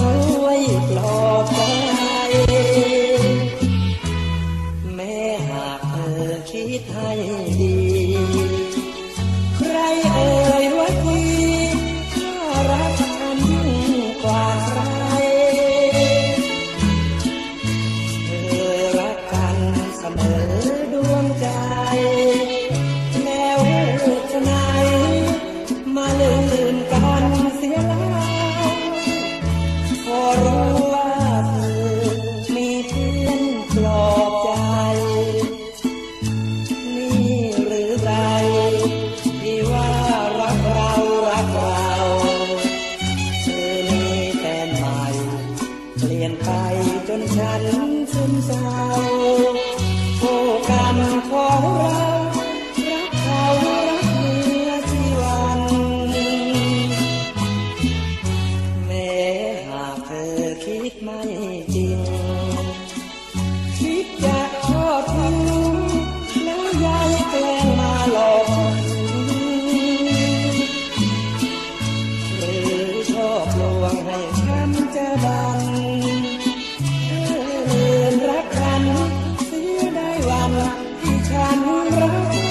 ช่วยปลอบใจ แม้หากเธอคิดให้ดี ใครเอ่ยว่าคุณ ลี่ยนไปจนฉันซึมเศร้า ที่ฉันรัก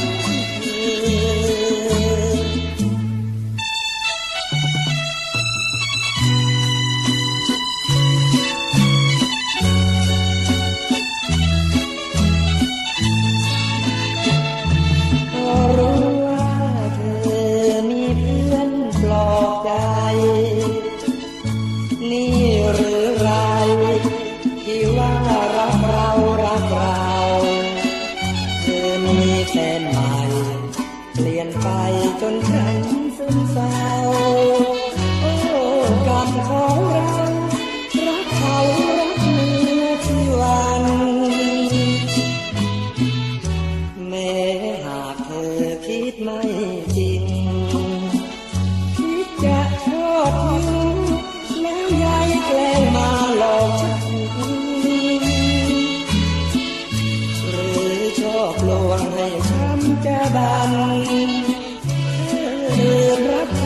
นใหม่ เปลี่ยนไปจนฉันซึมเศร้าโอ้กรรของ กันรับ